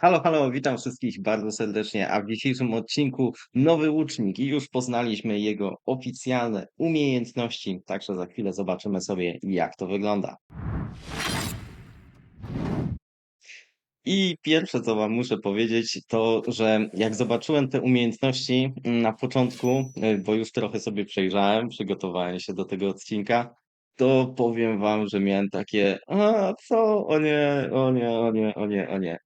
Halo, halo, witam wszystkich bardzo serdecznie, a w dzisiejszym odcinku nowy łucznik i już poznaliśmy jego oficjalne umiejętności, także za chwilę zobaczymy sobie, jak to wygląda. I pierwsze, co wam muszę powiedzieć, to, że jak zobaczyłem te umiejętności na początku, y, bo już trochę sobie przejrzałem, przygotowałem się do tego odcinka, to powiem wam, że miałem takie, a co, o nie, o nie, o nie, o nie, o nie.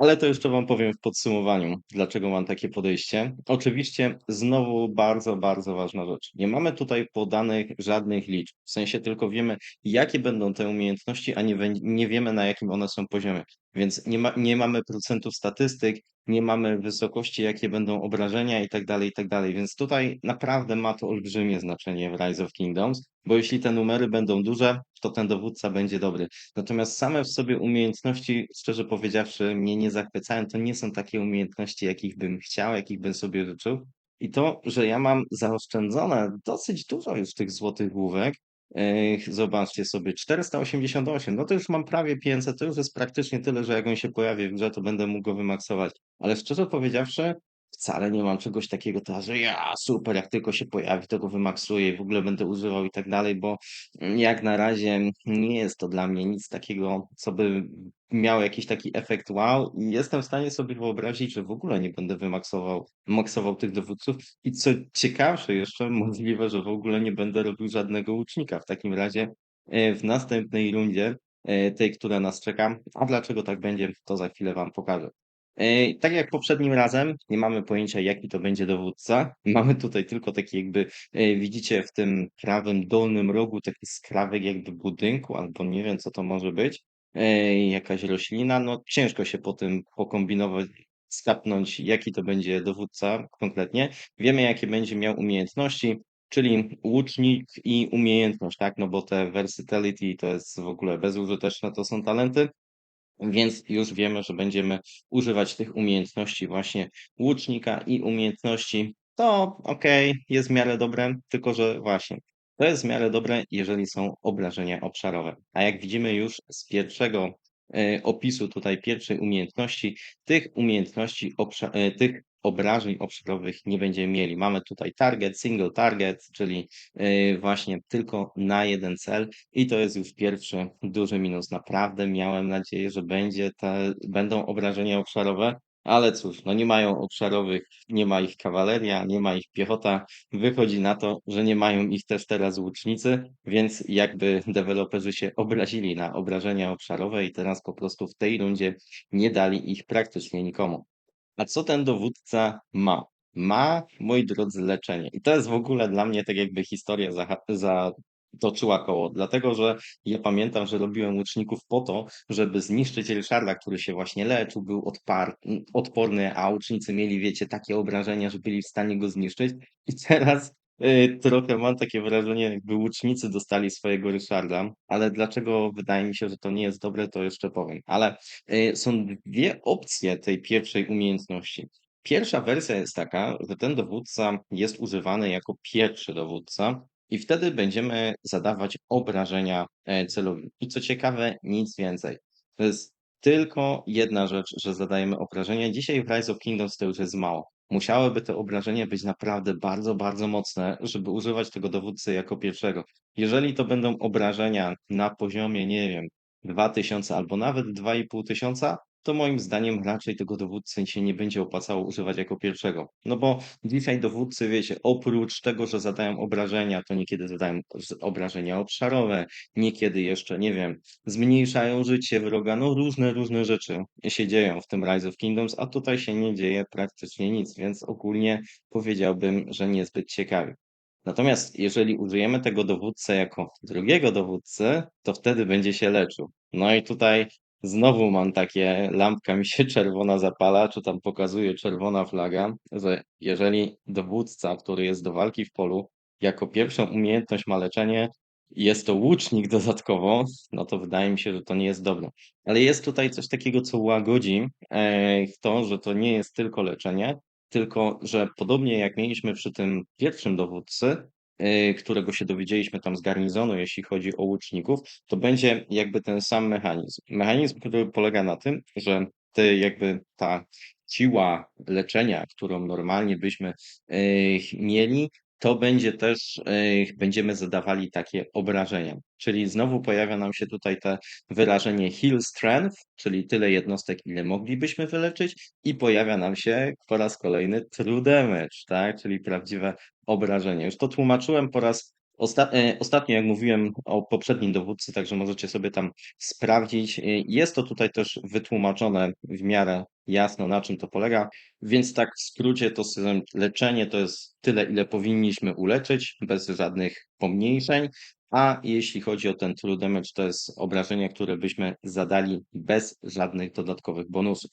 Ale to jeszcze wam powiem w podsumowaniu, dlaczego mam takie podejście. Oczywiście znowu bardzo, bardzo ważna rzecz. Nie mamy tutaj podanych żadnych liczb. W sensie tylko wiemy, jakie będą te umiejętności, a nie, nie wiemy, na jakim one są poziomie. Więc nie, ma, nie mamy procentów statystyk, nie mamy wysokości, jakie będą obrażenia i tak dalej, i tak dalej. Więc tutaj naprawdę ma to olbrzymie znaczenie w Rise of Kingdoms, bo jeśli te numery będą duże, to ten dowódca będzie dobry. Natomiast same w sobie umiejętności, szczerze powiedziawszy, mnie nie zachwycają. To nie są takie umiejętności, jakich bym chciał, jakich bym sobie życzył. I to, że ja mam zaoszczędzone dosyć dużo już tych złotych główek, zobaczcie sobie, 488, no to już mam prawie 500, to już jest praktycznie tyle, że jak on się pojawi w grze, to będę mógł go wymaksować. Ale szczerze powiedziawszy, wcale nie mam czegoś takiego, to, że ja super, jak tylko się pojawi, to go wymaksuję i w ogóle będę używał i tak dalej, bo jak na razie nie jest to dla mnie nic takiego, co by miało jakiś taki efekt wow i jestem w stanie sobie wyobrazić, że w ogóle nie będę wymaksował maksował tych dowódców i co ciekawsze jeszcze, możliwe, że w ogóle nie będę robił żadnego łucznika. W takim razie e, w następnej rundzie, e, tej, która nas czeka, a dlaczego tak będzie, to za chwilę wam pokażę. E, Tak jak poprzednim razem, nie mamy pojęcia, jaki to będzie dowódca. Mamy tutaj tylko taki jakby, e, widzicie w tym prawym dolnym rogu taki skrawek jakby budynku, albo nie wiem, co to może być. E, Jakaś roślina, no ciężko się po tym pokombinować, skapnąć, jaki to będzie dowódca konkretnie. Wiemy, jakie będzie miał umiejętności, czyli łucznik i umiejętność, tak? No bo te versatility to jest w ogóle bezużyteczne, to są talenty. Więc już wiemy, że będziemy używać tych umiejętności właśnie łucznika i umiejętności. To okej, jest w miarę dobre, tylko że właśnie to jest w miarę dobre, jeżeli są obrażenia obszarowe. A jak widzimy już z pierwszego e, opisu tutaj pierwszej umiejętności, tych umiejętności, e, tych obrażeń obszarowych nie będziemy mieli. Mamy tutaj target, single target, czyli e, właśnie tylko na jeden cel i to jest już pierwszy duży minus. Naprawdę miałem nadzieję, że będzie te, będą obrażenia obszarowe, ale cóż, no nie mają obszarowych, nie ma ich kawaleria, nie ma ich piechota. Wychodzi na to, że nie mają ich też teraz łucznicy, więc jakby deweloperzy się obrazili na obrażenia obszarowe i teraz po prostu w tej rundzie nie dali ich praktycznie nikomu. A co ten dowódca ma? Ma, moi drodzy, leczenie. I to jest w ogóle dla mnie tak jakby historia zatoczyła koło, dlatego że ja pamiętam, że robiłem łuczników po to, żeby zniszczyć Ryszarda, który się właśnie leczył, był odpar- odporny, a łucznicy mieli, wiecie, takie obrażenia, że byli w stanie go zniszczyć. I teraz y, trochę mam takie wrażenie, jakby łucznicy dostali swojego Ryszarda, ale dlaczego wydaje mi się, że to nie jest dobre, to jeszcze powiem. Ale y, są dwie opcje tej pierwszej umiejętności. Pierwsza wersja jest taka, że ten dowódca jest używany jako pierwszy dowódca i wtedy będziemy zadawać obrażenia e, celowi. I co ciekawe, nic więcej. To jest tylko jedna rzecz, że zadajemy obrażenia. Dzisiaj w Rise of Kingdoms to już jest mało. Musiałyby te obrażenia być naprawdę bardzo, bardzo mocne, żeby używać tego dowódcy jako pierwszego. Jeżeli to będą obrażenia na poziomie, nie wiem, 2000 albo nawet 2500, to moim zdaniem raczej tego dowódcy się nie będzie opłacało używać jako pierwszego. No bo dzisiaj dowódcy, wiecie, oprócz tego, że zadają obrażenia, to niekiedy zadają obrażenia obszarowe, niekiedy jeszcze, nie wiem, zmniejszają życie wroga, no różne, różne rzeczy się dzieją w tym Rise of Kingdoms, a tutaj się nie dzieje praktycznie nic, więc ogólnie powiedziałbym, że niezbyt ciekawie. Natomiast jeżeli użyjemy tego dowódcę jako drugiego dowódcy, to wtedy będzie się leczył. No i tutaj znowu mam takie, lampka mi się czerwona zapala, czy tam pokazuje czerwona flaga, że jeżeli dowódca, który jest do walki w polu, jako pierwszą umiejętność ma leczenie, jest to łucznik dodatkowo, no to wydaje mi się, że to nie jest dobre. Ale jest tutaj coś takiego, co łagodzi e, to, że to nie jest tylko leczenie, tylko że podobnie jak mieliśmy przy tym pierwszym dowódcy, którego się dowiedzieliśmy tam z garnizonu, jeśli chodzi o łuczników, to będzie jakby ten sam mechanizm. Mechanizm, który polega na tym, że te jakby ta siła leczenia, którą normalnie byśmy, e, mieli, to będzie też, e, będziemy zadawali takie obrażenia. Czyli znowu pojawia nam się tutaj te wyrażenie heal strength, czyli tyle jednostek, ile moglibyśmy wyleczyć i pojawia nam się po raz kolejny true damage, tak, czyli prawdziwe obrażenie. Już to tłumaczyłem po raz ostatnio, jak mówiłem o poprzednim dowódcy, także możecie sobie tam sprawdzić. E, jest to tutaj też wytłumaczone w miarę jasno, na czym to polega, więc tak w skrócie to leczenie to jest tyle, ile powinniśmy uleczyć, bez żadnych pomniejszeń, a jeśli chodzi o ten true damage, to jest obrażenie, które byśmy zadali bez żadnych dodatkowych bonusów.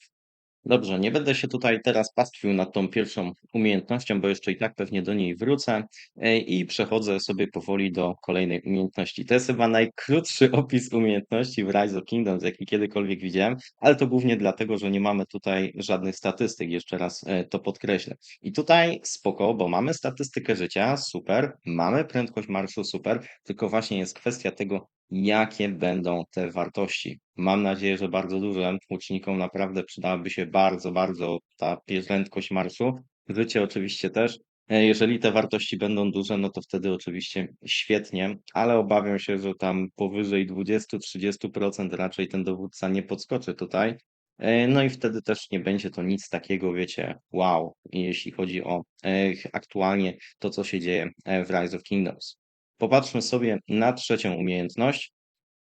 Dobrze, nie będę się tutaj teraz pastwił nad tą pierwszą umiejętnością, bo jeszcze i tak pewnie do niej wrócę e, i przechodzę sobie powoli do kolejnej umiejętności. To jest chyba najkrótszy opis umiejętności w Rise of Kingdoms, jaki kiedykolwiek widziałem, ale to głównie dlatego, że nie mamy tutaj żadnych statystyk, jeszcze raz e, to podkreślę. I tutaj spoko, bo mamy statystykę życia, super, mamy prędkość marszu, super, tylko właśnie jest kwestia tego, jakie będą te wartości. Mam nadzieję, że bardzo duże. Łucznikom naprawdę przydałaby się bardzo, bardzo ta prędkość marszu. Życie oczywiście też. E, jeżeli te wartości będą duże, no to wtedy oczywiście świetnie, ale obawiam się, że tam powyżej 20-30% raczej ten dowódca nie podskoczy tutaj. E, no i wtedy też nie będzie to nic takiego, wiecie, wow, jeśli chodzi o e, aktualnie to, co się dzieje w Rise of Kingdoms. Popatrzmy sobie na trzecią umiejętność.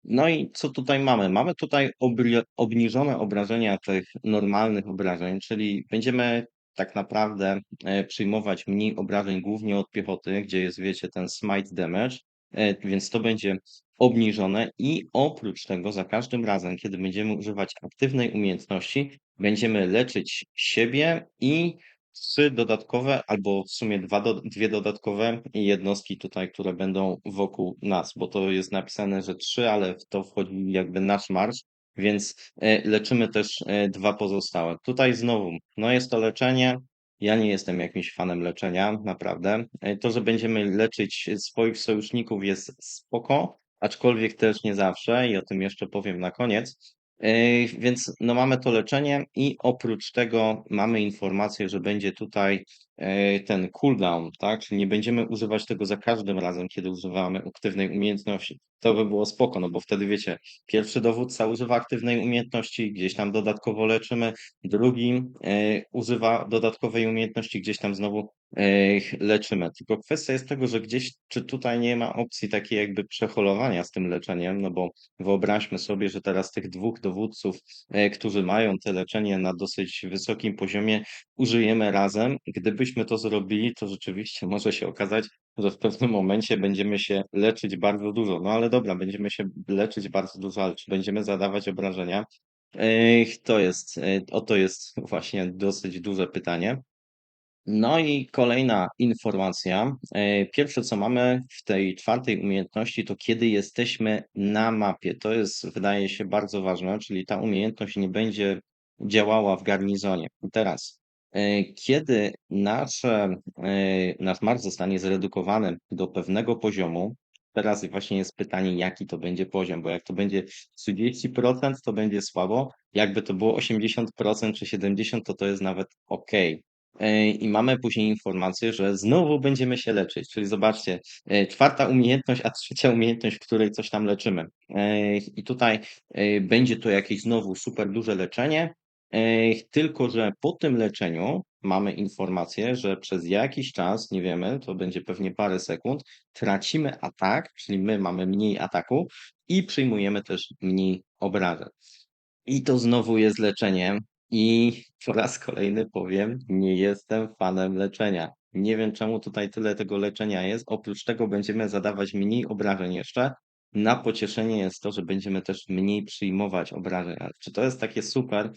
No i co tutaj mamy? Mamy tutaj obniżone obrażenia tych normalnych obrażeń, czyli będziemy tak naprawdę e, przyjmować mniej obrażeń głównie od piechoty, gdzie jest, wiecie, ten smite damage, e, więc to będzie obniżone i oprócz tego za każdym razem, kiedy będziemy używać aktywnej umiejętności, będziemy leczyć siebie i trzy dodatkowe, albo w sumie dwa do, dwie dodatkowe jednostki tutaj, które będą wokół nas, bo to jest napisane, że trzy, ale w to wchodzi jakby nasz marsz, więc e, leczymy też e, dwa pozostałe. Tutaj znowu, no jest to leczenie. Ja nie jestem jakimś fanem leczenia, naprawdę. E, to, że będziemy leczyć swoich sojuszników jest spoko, aczkolwiek też nie zawsze i o tym jeszcze powiem na koniec. Yy, więc no mamy to leczenie i oprócz tego mamy informację, że będzie tutaj yy, ten cooldown, tak? Czyli nie będziemy używać tego za każdym razem, kiedy używamy aktywnej umiejętności. To by było spoko, no bo wtedy wiecie, pierwszy dowódca używa aktywnej umiejętności, gdzieś tam dodatkowo leczymy, drugi yy, używa dodatkowej umiejętności, gdzieś tam znowu leczymy. Tylko kwestia jest tego, że gdzieś, czy tutaj nie ma opcji takiej jakby przeholowania z tym leczeniem, no bo wyobraźmy sobie, że teraz tych dwóch dowódców, e, którzy mają te leczenie na dosyć wysokim poziomie, użyjemy razem. Gdybyśmy to zrobili, to rzeczywiście może się okazać, że w pewnym momencie będziemy się leczyć bardzo dużo. No ale dobra, będziemy się leczyć bardzo dużo, ale czy będziemy zadawać obrażenia? To jest, e, o to jest właśnie dosyć duże pytanie. No i kolejna informacja. E, pierwsze, co mamy w tej czwartej umiejętności, to kiedy jesteśmy na mapie. To jest, wydaje się, bardzo ważne, czyli ta umiejętność nie będzie działała w garnizonie. Teraz, e, kiedy nasze, e, nasz marsz zostanie zredukowany do pewnego poziomu, teraz właśnie jest pytanie, jaki to będzie poziom, bo jak to będzie 30%, to będzie słabo, jakby to było 80% czy 70%, to to jest nawet ok. E, i mamy później informację, że znowu będziemy się leczyć. Czyli zobaczcie, e, czwarta umiejętność, a trzecia umiejętność, w której coś tam leczymy. E, I tutaj będzie to jakieś znowu super duże leczenie, tylko że po tym leczeniu mamy informację, że przez jakiś czas, nie wiemy, to będzie pewnie parę sekund, tracimy atak, czyli my mamy mniej ataku i przyjmujemy też mniej obrażeń. I to znowu jest leczenie, i po raz kolejny powiem, nie jestem fanem leczenia. Nie wiem, czemu tutaj tyle tego leczenia jest. Oprócz tego będziemy zadawać mniej obrażeń jeszcze. Na pocieszenie jest to, że będziemy też mniej przyjmować obrażeń. Ale czy to jest takie super,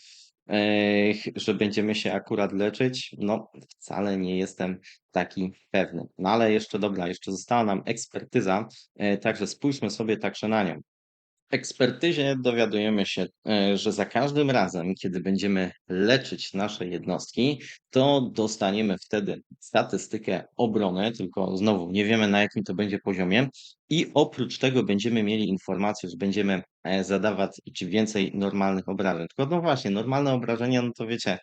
że będziemy się akurat leczyć? No, wcale nie jestem taki pewny. No ale jeszcze dobra, jeszcze została nam ekspertyza, e, także spójrzmy sobie także na nią. Ekspertyzie dowiadujemy się, e, że za każdym razem, kiedy będziemy leczyć nasze jednostki, to dostaniemy wtedy statystykę obrony, tylko znowu nie wiemy na jakim to będzie poziomie. I oprócz tego będziemy mieli informację, że będziemy e, zadawać więcej normalnych obrażeń. Tylko no właśnie, normalne obrażenia, no to wiecie,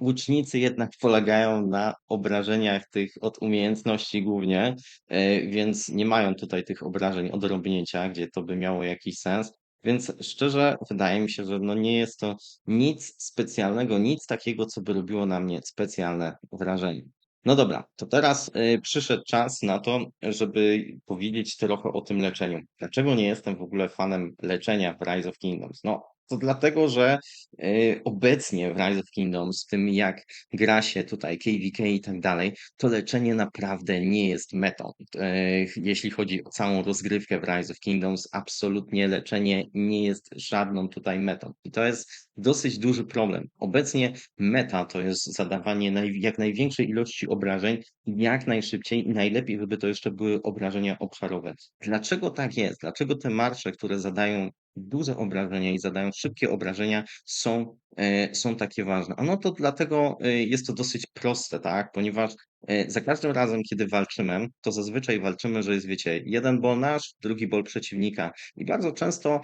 łucznicy jednak polegają na obrażeniach tych od umiejętności głównie, E, więc nie mają tutaj tych obrażeń od robnięcia, gdzie to by miało jakiś sens. Więc szczerze wydaje mi się, że no nie jest to nic specjalnego, nic takiego, co by robiło na mnie specjalne wrażenie. No dobra, to teraz y, przyszedł czas na to, żeby powiedzieć trochę o tym leczeniu. Dlaczego nie jestem w ogóle fanem leczenia w Rise of Kingdoms? No, to dlatego, że y, obecnie w Rise of Kingdoms, w tym jak gra się tutaj KVK i tak dalej, to leczenie naprawdę nie jest metą. E, Jeśli chodzi o całą rozgrywkę w Rise of Kingdoms, absolutnie leczenie nie jest żadną tutaj metą. I to jest dosyć duży problem. Obecnie meta to jest zadawanie jak największej ilości obrażeń, jak najszybciej i najlepiej, żeby to jeszcze były obrażenia obszarowe. Dlaczego tak jest? Dlaczego te marsze, które zadają duże obrażenia i zadają szybkie obrażenia, są, e, są takie ważne? Ano to dlatego e, jest to dosyć proste, tak? Ponieważ e, za każdym razem, kiedy walczymy, to zazwyczaj walczymy, że jest, wiecie, jeden bol nasz, drugi bol przeciwnika. I bardzo często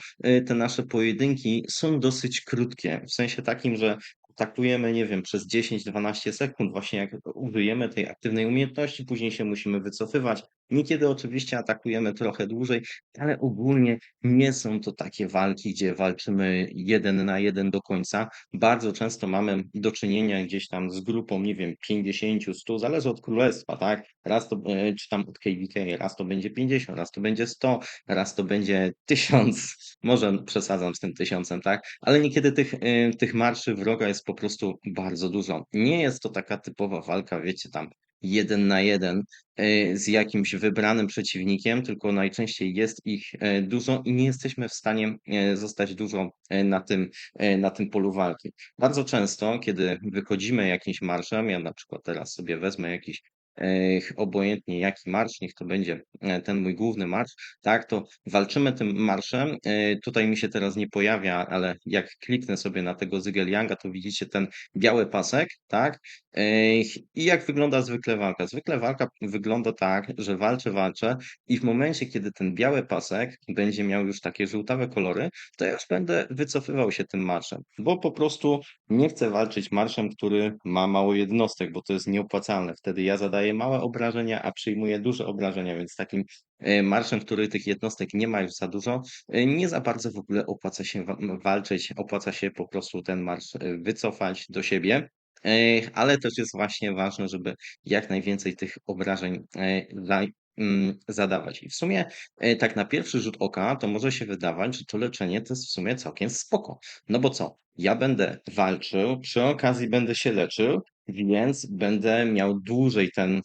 te nasze pojedynki są dosyć krótkie, w sensie takim, że atakujemy, nie wiem, przez 10-12 sekund, właśnie jak użyjemy tej aktywnej umiejętności, później się musimy wycofywać. Niekiedy oczywiście atakujemy trochę dłużej, ale ogólnie nie są to takie walki, gdzie walczymy jeden na jeden do końca. Bardzo często mamy do czynienia gdzieś tam z grupą, nie wiem, 50, 100, zależy od królestwa, tak? Raz to, e, czy tam od KVK, raz to będzie 50, raz to będzie 100, raz to będzie 1000, może przesadzam z tym tysiącem, tak? Ale niekiedy tych, e, tych marszy wroga jest po prostu bardzo dużo. Nie jest to taka typowa walka, wiecie, tam jeden na jeden e, z jakimś wybranym przeciwnikiem, tylko najczęściej jest ich e, dużo i nie jesteśmy w stanie e, zostać dużo na tym, na tym polu walki. Bardzo często, kiedy wychodzimy jakimś marszem, ja na przykład teraz sobie wezmę jakiś obojętnie jaki marsz, niech to będzie ten mój główny marsz, tak, to walczymy tym marszem. Tutaj mi się teraz nie pojawia, ale jak kliknę sobie na tego Zygelianga, to widzicie ten biały pasek, tak, i jak wygląda zwykle walka? Zwykle walka wygląda tak, że walczę, walczę i w momencie, kiedy ten biały pasek będzie miał już takie żółtawe kolory, to ja już będę wycofywał się tym marszem, bo po prostu nie chcę walczyć marszem, który ma mało jednostek, bo to jest nieopłacalne. Wtedy ja zadaję małe obrażenia, a przyjmuję duże obrażenia, więc takim e, marszem, który tych jednostek nie ma już za dużo, e, nie za bardzo w ogóle opłaca się walczyć, opłaca się po prostu ten marsz e, wycofać do siebie. Ale też jest właśnie ważne, żeby jak najwięcej tych obrażeń zadawać. I w sumie tak na pierwszy rzut oka to może się wydawać, że to leczenie to jest w sumie całkiem spoko. No bo co? Ja będę walczył, przy okazji będę się leczył, więc będę miał dłużej ten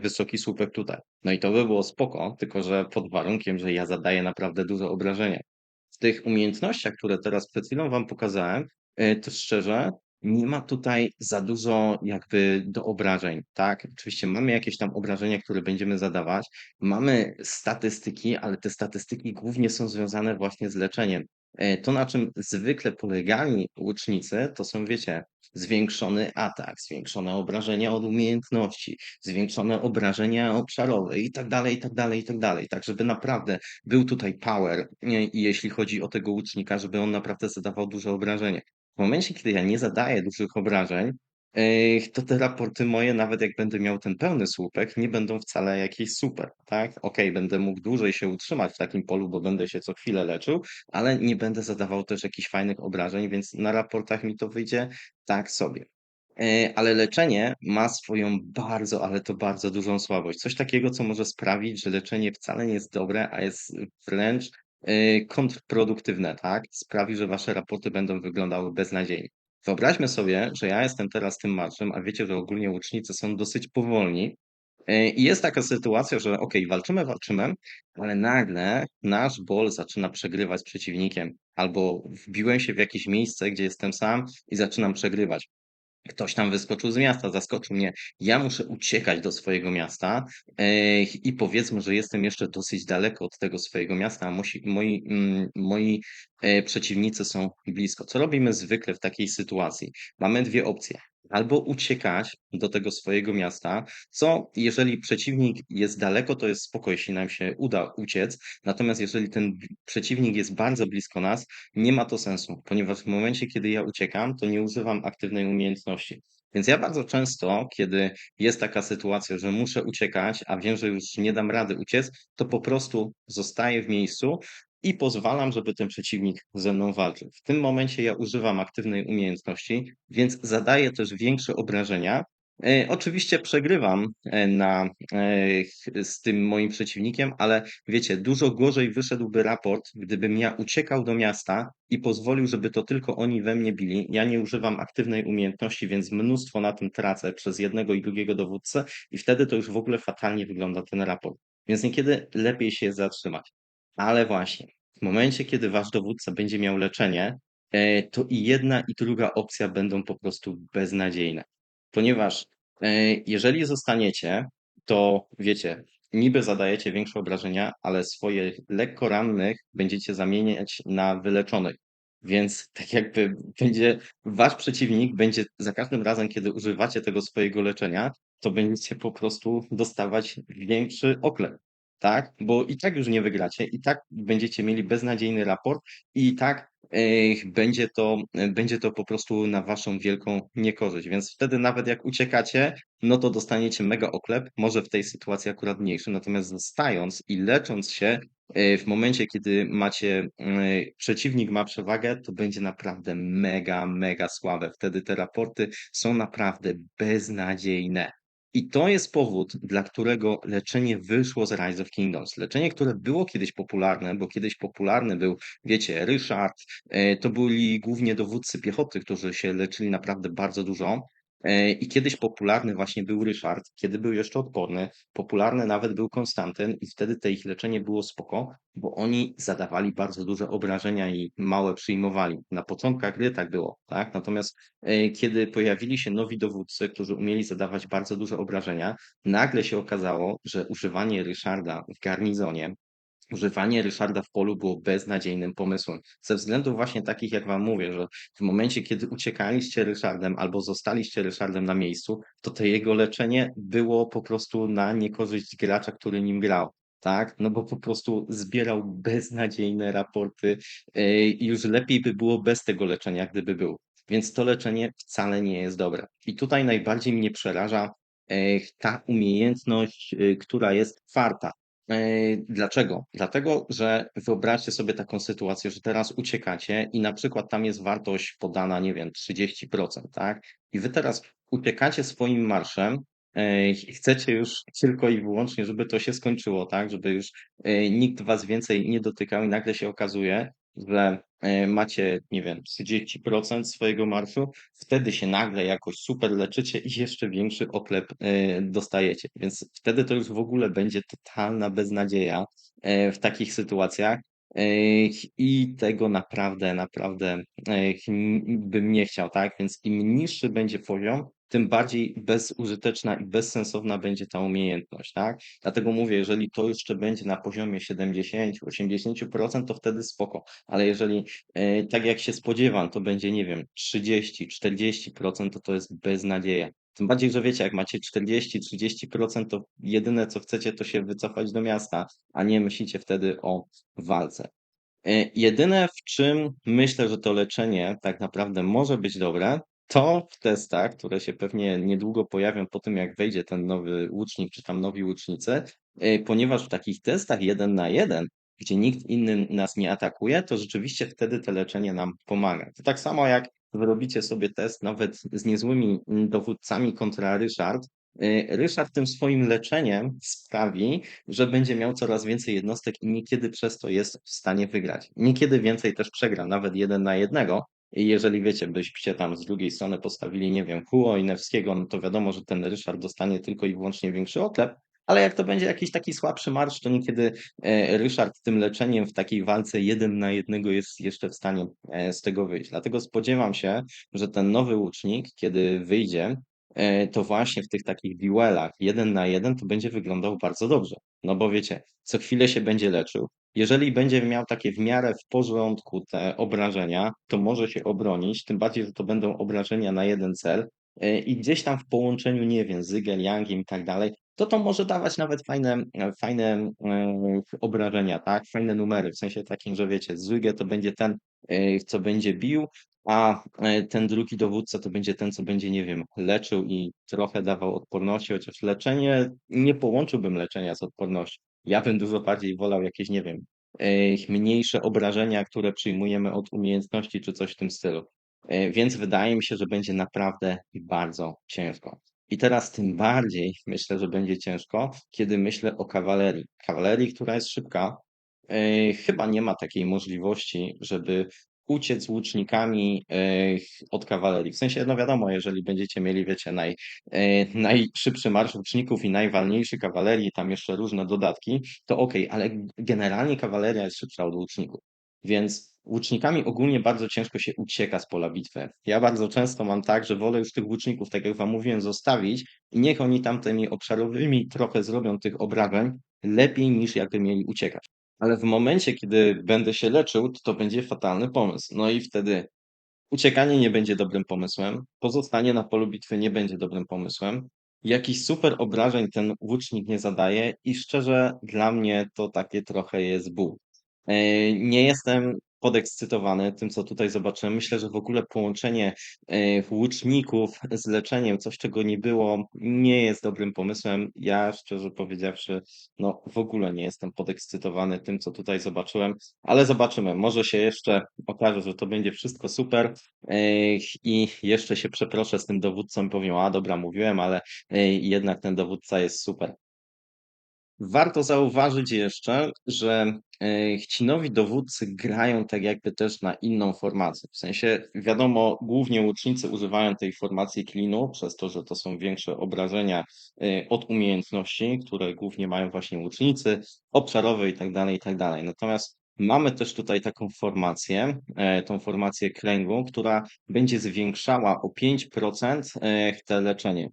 wysoki słupek tutaj. No i to by było spoko, tylko że pod warunkiem, że ja zadaję naprawdę duże obrażenia. W tych umiejętnościach, które teraz przed chwilą wam pokazałem, to szczerze nie ma tutaj za dużo jakby do obrażeń, tak? Oczywiście mamy jakieś tam obrażenia, które będziemy zadawać, mamy statystyki, ale te statystyki głównie są związane właśnie z leczeniem. E, to, na czym zwykle polegali łucznicy, to są, wiecie, zwiększony atak, zwiększone obrażenia od umiejętności, zwiększone obrażenia obszarowe i tak dalej, i tak dalej, i tak dalej. Tak, żeby naprawdę był tutaj power, jeśli chodzi o tego łucznika, żeby on naprawdę zadawał duże obrażenia. W momencie, kiedy ja nie zadaję dużych obrażeń, to te raporty moje, nawet jak będę miał ten pełny słupek, nie będą wcale jakieś super, tak? Okej, będę mógł dłużej się utrzymać w takim polu, bo będę się co chwilę leczył, ale nie będę zadawał też jakichś fajnych obrażeń, więc na raportach mi to wyjdzie tak sobie. E, Ale leczenie ma swoją bardzo, ale to bardzo dużą słabość. Coś takiego, co może sprawić, że leczenie wcale nie jest dobre, a jest wręcz kontrproduktywne, tak? Sprawi, że wasze raporty będą wyglądały beznadziejnie. Wyobraźmy sobie, że ja jestem teraz tym marszem, a wiecie, że ogólnie łucznicy są dosyć powolni. e, I jest taka sytuacja, że ok, walczymy, walczymy, ale nagle nasz bol zaczyna przegrywać z przeciwnikiem, albo wbiłem się w jakieś miejsce, gdzie jestem sam i zaczynam przegrywać. Ktoś tam wyskoczył z miasta, zaskoczył mnie. Ja muszę uciekać do swojego miasta, i powiedzmy, że jestem jeszcze dosyć daleko od tego swojego miasta, a moi, mm, moi, e, przeciwnicy są blisko. Co robimy zwykle w takiej sytuacji? Mamy 2 opcje. Albo uciekać do tego swojego miasta, co jeżeli przeciwnik jest daleko, to jest spoko, jeśli nam się uda uciec. Natomiast jeżeli ten przeciwnik jest bardzo blisko nas, nie ma to sensu, ponieważ w momencie, kiedy ja uciekam, to nie używam aktywnej umiejętności. Więc ja bardzo często, kiedy jest taka sytuacja, że muszę uciekać, a wiem, że już nie dam rady uciec, to po prostu zostaję w miejscu i pozwalam, żeby ten przeciwnik ze mną walczył. W tym momencie ja używam aktywnej umiejętności, więc zadaję też większe obrażenia. E, oczywiście przegrywam, e, na, e, z tym moim przeciwnikiem, ale wiecie, dużo gorzej wyszedłby raport, gdybym ja uciekał do miasta i pozwolił, żeby to tylko oni we mnie bili. Ja nie używam aktywnej umiejętności, więc mnóstwo na tym tracę przez jednego i drugiego dowódcę i wtedy to już w ogóle fatalnie wygląda ten raport. Więc niekiedy lepiej się zatrzymać. Ale właśnie, w momencie, kiedy wasz dowódca będzie miał leczenie, e, to i jedna, i druga opcja będą po prostu beznadziejne. Ponieważ, e, jeżeli zostaniecie, to wiecie, niby zadajecie większe obrażenia, ale swoich lekko rannych będziecie zamieniać na wyleczonych. Więc tak jakby będzie wasz przeciwnik będzie za każdym razem, kiedy używacie tego swojego leczenia, to będziecie po prostu dostawać większy oklep, tak? Bo i tak już nie wygracie, i tak będziecie mieli beznadziejny raport i tak, będzie to będzie to po prostu na waszą wielką niekorzyść. Więc wtedy nawet jak uciekacie, no to dostaniecie mega oklep, może w tej sytuacji akurat mniejszy, natomiast zostając i lecząc się, w momencie, kiedy macie, przeciwnik ma przewagę, to będzie naprawdę mega, mega słabe. Wtedy te raporty są naprawdę beznadziejne. I to jest powód, dla którego leczenie wyszło z Rise of Kingdoms. Leczenie, które było kiedyś popularne, bo kiedyś popularny był, wiecie, Ryszard, e, to byli głównie dowódcy piechoty, którzy się leczyli naprawdę bardzo dużo. E, I kiedyś popularny właśnie był Ryszard, kiedy był jeszcze odporny. Popularny nawet był Konstantyn i wtedy te ich leczenie było spoko, bo oni zadawali bardzo duże obrażenia i małe przyjmowali. Na początkach gry tak było, tak? Natomiast, e, kiedy pojawili się nowi dowódcy, którzy umieli zadawać bardzo duże obrażenia, nagle się okazało, że używanie Ryszarda w garnizonie, używanie Ryszarda w polu było beznadziejnym pomysłem. Ze względów właśnie takich, jak wam mówię, że w momencie, kiedy uciekaliście Ryszardem albo zostaliście Ryszardem na miejscu, to to jego leczenie było po prostu na niekorzyść gracza, który nim grał, tak? No bo po prostu zbierał beznadziejne raporty, e, i już lepiej by było bez tego leczenia, gdyby był. Więc to leczenie wcale nie jest dobre. I tutaj najbardziej mnie przeraża, e, ta umiejętność, y, która jest czwarta. E, dlaczego? Dlatego, że wyobraźcie sobie taką sytuację, że teraz uciekacie i na przykład tam jest wartość podana, nie wiem, 30%, tak? I wy teraz uciekacie swoim marszem, e, i chcecie już tylko i wyłącznie, żeby to się skończyło, tak? Żeby już, e, nikt was więcej nie dotykał i nagle się okazuje, że, macie, nie wiem, 30% swojego marszu, wtedy się nagle jakoś super leczycie i jeszcze większy oklep, e, dostajecie. Więc wtedy to już w ogóle będzie totalna beznadzieja, e, w takich sytuacjach, e, i tego naprawdę, naprawdę, bym nie chciał, tak? Więc im niższy będzie poziom, tym bardziej bezużyteczna i bezsensowna będzie ta umiejętność, tak? Dlatego mówię, jeżeli to jeszcze będzie na poziomie 70-80%, to wtedy spoko, ale jeżeli, e, tak jak się spodziewam, to będzie, nie wiem, 30-40%, to to jest beznadzieja. Tym bardziej, że wiecie, jak macie 40-30%, to jedyne co chcecie, to się wycofać do miasta, a nie myślicie wtedy o walce. E, jedyne, w czym myślę, że to leczenie tak naprawdę może być dobre, to w testach, które się pewnie niedługo pojawią po tym, jak wejdzie ten nowy łucznik, czy tam nowi łucznicy, e, ponieważ w takich testach 1 na 1, gdzie nikt inny nas nie atakuje, to rzeczywiście wtedy to leczenie nam pomaga. To tak samo jak wy robicie sobie test nawet z niezłymi, mm, dowódcami kontra Ryszard, e, Ryszard tym swoim leczeniem sprawi, że będzie miał coraz więcej jednostek i niekiedy przez to jest w stanie wygrać. Niekiedy więcej też przegra, nawet 1 na 1, i jeżeli wiecie, byście tam z drugiej strony postawili, nie wiem, Huo i Newskiego, no to wiadomo, że ten Ryszard dostanie tylko i wyłącznie większy oklep, Ale jak to będzie jakiś taki słabszy marsz, to niekiedy, e, Ryszard tym leczeniem w takiej walce 1 na 1 jest jeszcze w stanie, e, z tego wyjść. Dlatego spodziewam się, że ten nowy łucznik, kiedy wyjdzie, e, to właśnie w tych takich duelach 1 na 1 to będzie wyglądał bardzo dobrze. No bo wiecie, co chwilę się będzie leczył. Jeżeli będzie miał takie w miarę w porządku te obrażenia, to może się obronić, tym bardziej, że to będą obrażenia na jeden cel, i gdzieś tam w połączeniu, nie wiem, z Zigel-Youngiem i tak dalej, to to może dawać nawet fajne, e, fajne, e, obrażenia, tak, fajne numery, w sensie takim, że wiecie, Züge to będzie ten, e, co będzie bił, a, ten drugi dowódca to będzie ten, co będzie, nie wiem, leczył i trochę dawał odporności, chociaż leczenie nie połączyłbym leczenia z odpornością. Ja bym dużo bardziej wolał jakieś, nie wiem, mniejsze obrażenia, które przyjmujemy od umiejętności czy coś w tym stylu. Więc wydaje mi się, że będzie naprawdę bardzo ciężko. I teraz tym bardziej myślę, że będzie ciężko, kiedy myślę o kawalerii. Kawalerii, która jest szybka, e, chyba nie ma takiej możliwości, żeby uciec łucznikami, e, od kawalerii. W sensie, no wiadomo, jeżeli będziecie mieli, wiecie, naj, e, najszybszy marsz łuczników i najwalniejszy kawalerii, tam jeszcze różne dodatki, to okej, ale g generalnie kawaleria jest szybsza od łuczników. Więc łucznikami ogólnie bardzo ciężko się ucieka z pola bitwy. Ja bardzo często mam tak, że wolę już tych łuczników, tak jak wam mówiłem, zostawić i niech oni tam tymi obszarowymi trochę zrobią tych obrażeń, lepiej niż jakby mieli uciekać. Ale w momencie, kiedy będę się leczył, to to będzie fatalny pomysł. No i wtedy uciekanie nie będzie dobrym pomysłem, pozostanie na polu bitwy nie będzie dobrym pomysłem, jakichś super obrażeń ten łucznik nie zadaje i szczerze dla mnie to takie trochę jest ból. E, nie jestem podekscytowany tym, co tutaj zobaczyłem. Myślę, że w ogóle połączenie, e, łuczników z leczeniem, coś czego nie było, nie jest dobrym pomysłem. Ja szczerze powiedziawszy, no w ogóle nie jestem podekscytowany tym, co tutaj zobaczyłem, ale zobaczymy. Może się jeszcze okaże, że to będzie wszystko super, e, i jeszcze się przeproszę z tym dowódcą i powiem: „A dobra, mówiłem, ale, jednak ten dowódca jest super”. Warto zauważyć jeszcze, że, e, ci nowi dowódcy grają tak jakby też na inną formację. W sensie wiadomo, głównie łucznicy używają tej formacji klinu, przez to, że to są większe obrażenia, e, od umiejętności, które głównie mają właśnie łucznicy, obszarowe i tak dalej, i tak. Natomiast mamy też tutaj taką formację, e, tą formację kręgu, która będzie zwiększała o 5%, e, te leczenie.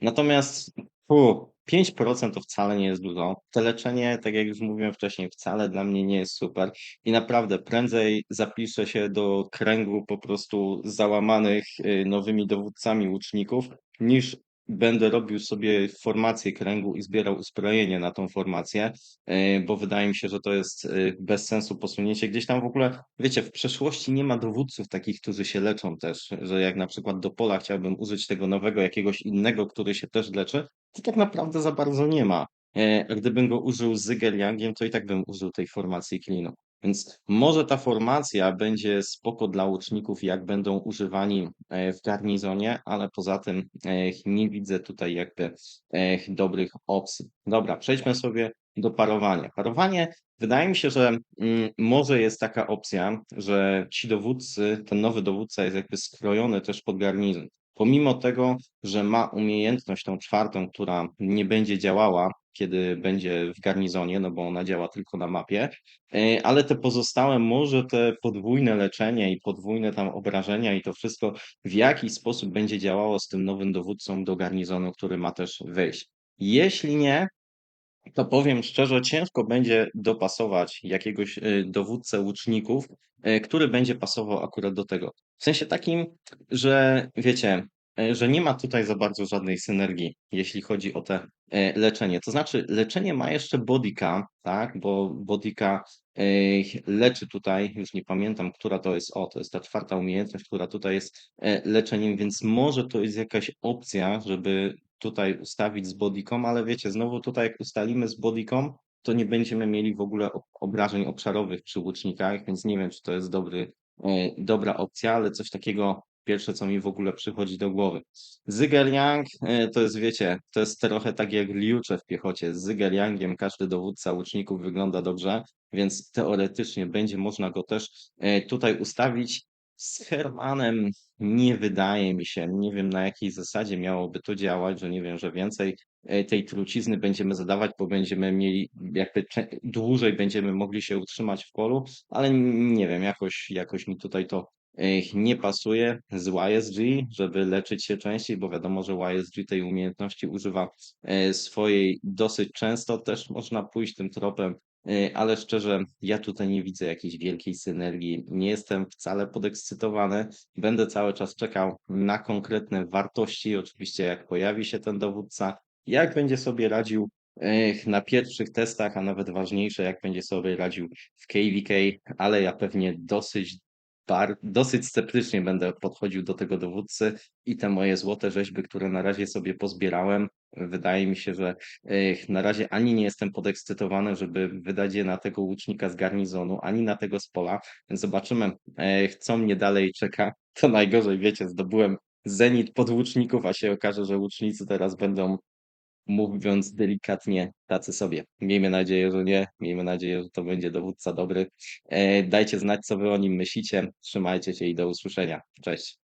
Natomiast fu, 5% to wcale nie jest dużo. To leczenie, tak jak już mówiłem wcześniej, wcale dla mnie nie jest super i naprawdę prędzej zapiszę się do kręgu po prostu załamanych, y, nowymi dowódcami łuczników, niż będę robił sobie formację kręgu i zbierał uzbrojenie na tą formację, y, bo wydaje mi się, że to jest, y, bez sensu posunięcie. Gdzieś tam w ogóle, wiecie, w przeszłości nie ma dowódców takich, którzy się leczą też, że jak na przykład do pola chciałbym użyć tego nowego jakiegoś innego, który się też leczy, to tak naprawdę za bardzo nie ma. E, gdybym go użył z Zigel-Youngiem, to i tak bym użył tej formacji klinu. Więc może ta formacja będzie spoko dla łuczników, jak będą używani, e, w garnizonie, ale poza tym, e, nie widzę tutaj jakby, e, dobrych opcji. Dobra, przejdźmy sobie do parowania. Parowanie wydaje mi się, że, mm, może jest taka opcja, że ci dowódcy, ten nowy dowódca jest jakby skrojony też pod garnizon. Pomimo tego, że ma umiejętność tą czwartą, która nie będzie działała, kiedy będzie w garnizonie, no bo ona działa tylko na mapie, e, ale te pozostałe, może te podwójne leczenie i podwójne tam obrażenia i to wszystko w jakiś sposób będzie działało z tym nowym dowódcą do garnizonu, który ma też wejść. Jeśli nie, to powiem szczerze, ciężko będzie dopasować jakiegoś, y, dowódcę łuczników, y, który będzie pasował akurat do tego. W sensie takim, że wiecie, że nie ma tutaj za bardzo żadnej synergii, jeśli chodzi o te, e, leczenie. To znaczy leczenie ma jeszcze bodyka, tak, bo bodyka, y, leczy tutaj, już nie pamiętam, która to jest, o, to jest ta czwarta umiejętność, która tutaj jest, e, leczeniem, więc może to jest jakaś opcja, żeby tutaj ustawić z bodyką, ale wiecie, znowu tutaj jak ustalimy z bodyką, to nie będziemy mieli w ogóle ob obrażeń obszarowych przy łucznikach, więc nie wiem, czy to jest dobry, e, dobra opcja, ale coś takiego pierwsze, co mi w ogóle przychodzi do głowy. Zigel-Young, e, to jest wiecie, to jest trochę tak jak Liucze w piechocie. Z Zigel-Youngiem każdy dowódca łuczników wygląda dobrze, więc teoretycznie będzie można go też, e, tutaj ustawić. Z Hermanem nie wydaje mi się, nie wiem na jakiej zasadzie miałoby to działać, że nie wiem, że więcej, e, tej trucizny będziemy zadawać, bo będziemy mieli jakby dłużej będziemy mogli się utrzymać w polu, ale nie wiem, jakoś jakoś mi tutaj to, nie pasuje. Z YSG, żeby leczyć się częściej, bo wiadomo, że YSG tej umiejętności używa, e, swojej dosyć często, też można pójść tym tropem, e, ale szczerze, ja tutaj nie widzę jakiejś wielkiej synergii. Nie jestem wcale podekscytowany. Będę cały czas czekał na konkretne wartości. Oczywiście jak pojawi się ten dowódca, jak będzie sobie radził, e, na pierwszych testach, a nawet ważniejsze, jak będzie sobie radził w KVK, ale ja pewnie dosyć dosyć sceptycznie będę podchodził do tego dowódcy i te moje złote rzeźby, które na razie sobie pozbierałem, wydaje mi się, że, na razie ani nie jestem podekscytowany, żeby wydać je na tego łucznika z garnizonu, ani na tego z pola. Więc zobaczymy, co mnie dalej czeka. To najgorzej, wiecie, zdobyłem zenit podłuczników, a się okaże, że łucznicy teraz będą, mówiąc delikatnie, tacy sobie. Miejmy nadzieję, że nie. Miejmy nadzieję, że to będzie dowódca dobry. E, dajcie znać, co wy o nim myślicie. Trzymajcie się i do usłyszenia. Cześć.